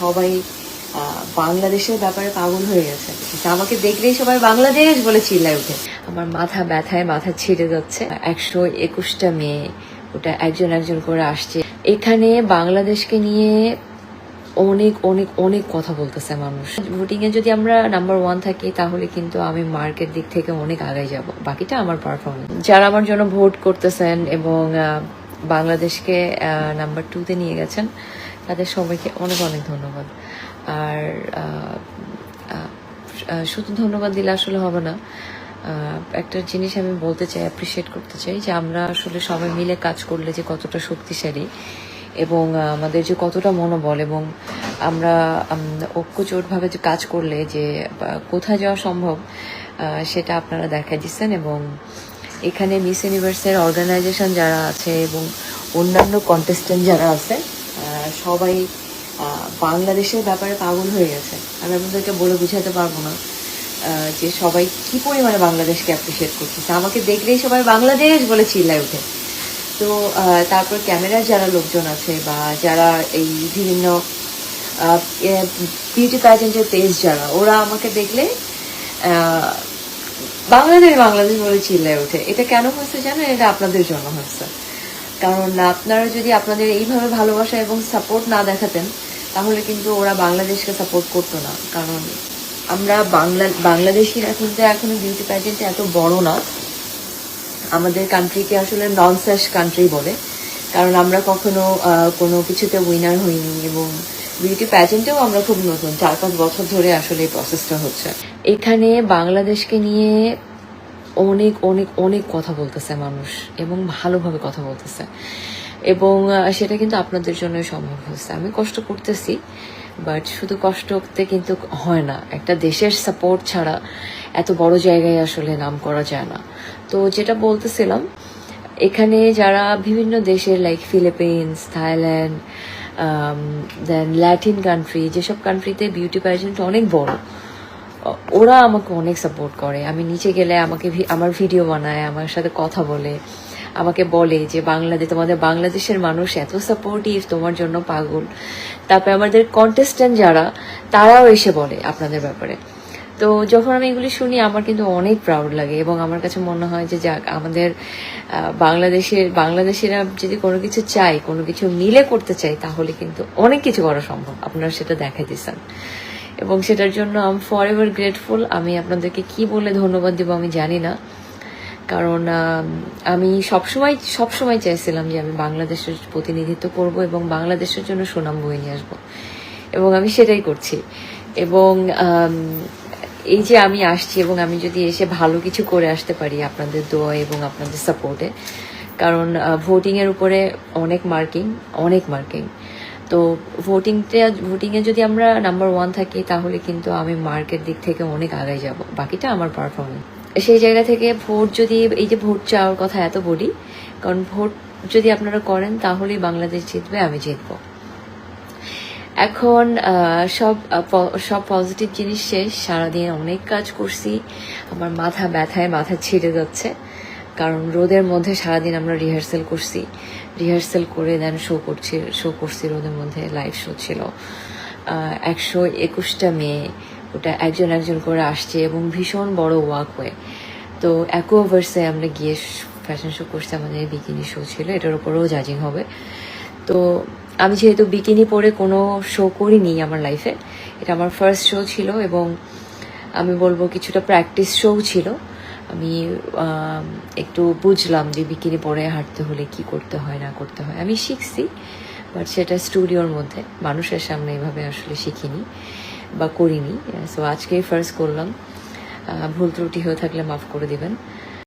সবাই বাংলাদেশের ব্যাপারে পাগল হয়ে গেছে। আমাকে দেখলেই সবাই বাংলাদেশ বলে চিল্লায় উঠে আমার মাথা ব্যথায় মাথা ছিঁড়ে যাচ্ছে। একশো একুশটা মেয়ে, ওটা একজন একজন করে আসছে। এখানে বাংলাদেশকে নিয়ে অনেক অনেক অনেক কথা বলতেছে মানুষ। ভোটিং এ যদি আমরা নাম্বার ওয়ান থাকি, তাহলে কিন্তু আমি মার্কেট দিক থেকে অনেক আগায় যাব। বাকিটা আমার পারফরমেন্স যারা আমার জন্য ভোট করতেছেন এবং বাংলাদেশকে নাম্বার টুতে নিয়ে গেছেন তাদের সবাইকে অনেক অনেক ধন্যবাদ। আর শুধু ধন্যবাদ দিলে আসলে হবে না। একটা জিনিস আমি বলতে চাই অ্যাপ্রিসিয়েট করতে চাই যে আমরা আসলে সবাই মিলে কাজ করলে যে কতটা শক্তিশালী এবং আমাদের যে কতটা মনোবল এবং আমরা ঐক্যজোটভাবে যে কাজ করলে যে কোথায় যাওয়া সম্ভব সেটা আপনারা দেখা দিচ্ছেন এবং এখানে মিস ইউনিভার্সের অর্গানাইজেশন যারা আছে এবং অন্যান্য কন্টেস্টেন্ট যারা আছে সবাই বাংলাদেশের ব্যাপারে পাগল হয়ে গেছে। আমি আপনাদেরকে বলে বুঝাতে পারব না যে সবাই কি পরিমাণে বাংলাদেশকে অ্যাপ্রিসিয়েট করতেছে। আমাকে দেখলেই সবাই বাংলাদেশ বলে চিল্লায় ওঠে। তো তারপর ক্যামেরার যারা লোকজন আছে বা যারা এই বিভিন্ন বিউটি প্যাজেন্টের পেজ যারা, ওরা আমাকে দেখলে বাংলাদেশ বাংলাদেশ বলে চিল্লায় ওঠে। এটা কেন হচ্ছে জানো এটা আপনাদের জন্য হয়েছে। কারণ আপনারা যদি আপনাদের এইভাবে ভালোবাসা এবং সাপোর্ট না দেখাতেন, তাহলে কিন্তু ওরা বাংলাদেশকে সাপোর্ট করতো না। কারণ আমরা বাংলা, বাংলাদেশিরা কিন্তু এখনও বিউটি প্যাজেন্ট এত বড় না। আমাদের কান্ট্রিকে আসলে নন স্যাশ কান্ট্রি বলে। কারণ আমরা কখনো কোনো কিছুতে উইনার হইনি এবং বিউটি প্যাজেন্টেও আমরা খুব নতুন চার পাঁচ বছর ধরে আসলে এই প্রসেসটা হচ্ছে। এখানে বাংলাদেশকে নিয়ে অনেক অনেক অনেক কথা বলতেছে মানুষ এবং ভালোভাবে কথা বলতেছে। এবং সেটা কিন্তু আপনাদের জন্যই সম্ভব হয়েছে। আমি কষ্ট করতেছি বাট শুধু কষ্টতে কিন্তু হয় না। একটা দেশের সাপোর্ট ছাড়া এত বড় জায়গায় আসলে নাম করা যায় না। তো যেটা বলতেছিলাম, এখানে যারা বিভিন্ন দেশের like Philippines Thailand then Latin country যেসব কান্ট্রিতে বিউটি প্যাজেন্ট অনেক বড় ওরা আমাকে অনেক সাপোর্ট করে। আমি নিচে গেলে আমাকে আমার ভিডিও বানায়, আমার সাথে কথা বলে, আমাকে বলে যে বাংলাদেশ তোমাদের বাংলাদেশের মানুষ এত সাপোর্টিভ তোমার জন্য পাগল। তারপরে আমাদের কন্টেস্ট্যান্ট যারা, তারাও এসে বলে আপনাদের ব্যাপারে। তো যখন আমি এগুলি শুনি, আমার কিন্তু অনেক প্রাউড লাগে এবং আমার কাছে মনে হয় যে যাক, আমাদের বাংলাদেশের বাংলাদেশিরা যদি কোনো কিছু চাই কোনো কিছু মিলে করতে চাই তাহলে কিন্তু অনেক কিছু করা সম্ভব। আপনারা সেটা দেখাই দিচ্ছেন এবং সেটার জন্য আম ফর এভার গ্রেটফুল আমি আপনাদেরকে কি বলে ধন্যবাদ দেবো আমি জানি না। কারণ, আমি সবসময় সবসময় চাইছিলাম যে আমি বাংলাদেশের প্রতিনিধিত্ব করব এবং বাংলাদেশের জন্য সুনাম বয়ে নিয়ে আসব। এবং আমি সেটাই করছি। এবং এই যে আমি আসছি এবং আমি যদি এসে ভালো কিছু করে আসতে পারি আপনাদের দোয়া এবং আপনাদের সাপোর্টে কারণ ভোটিং এর উপরে অনেক মার্কিং অনেক মার্কিং তো ভোটিংটা ভোটিংয়ে যদি আমরা নাম্বার ওয়ান থাকি, তাহলে কিন্তু আমি মার্কেট দিক থেকে অনেক আগায় যাব। বাকিটা আমার পারফরমেন্স সেই জায়গা থেকে ভোট যদি, এই যে ভোট চাওয়ার কথা এত বলি, কারণ ভোট যদি আপনারা করেন, তাহলেই বাংলাদেশ জিতবে, আমি জিতবো। এখন সব সব পজিটিভ জিনিস শেষ। সারাদিন অনেক কাজ করছি। আমার মাথা ব্যথায়, মাথা ছিঁড়ে যাচ্ছে। কারণ রোদের মধ্যে সারাদিন আমরা রিহার্সেল করছি। রিহার্সেল করে দেন শো করছি শো করছি রোদের মধ্যে লাইভ শো ছিল। একশো একুশটা মেয়ে, ওটা একজন একজন করে আসছে এবং ভীষণ বড় ওয়াক হয়ে তো অ্যাকোভার্সে আমরা গিয়ে ফ্যাশন শো করছি, আমাদের বিকিনি শো ছিল, এটার উপরেও জাজিং হবে। তো আমি যেহেতু বিকিনি পরে কোনো শো করিনি আমার লাইফে এটা আমার ফার্স্ট শো ছিল এবং আমি বলব কিছুটা প্র্যাকটিস শোও ছিল। আমি একটু বুঝলাম যে বিকিনি পরে হাঁটতে হলে কি করতে হয়, না করতে হয়। আমি শিখছি বাট সেটা স্টুডিওর মধ্যে, মানুষের সামনে এভাবে আসলে শিখিনি বা করিনি। সো আজকেই ফার্স্ট করলাম। ভুল ত্রুটি হয়ে থাকলে মাফ করে দিবেন।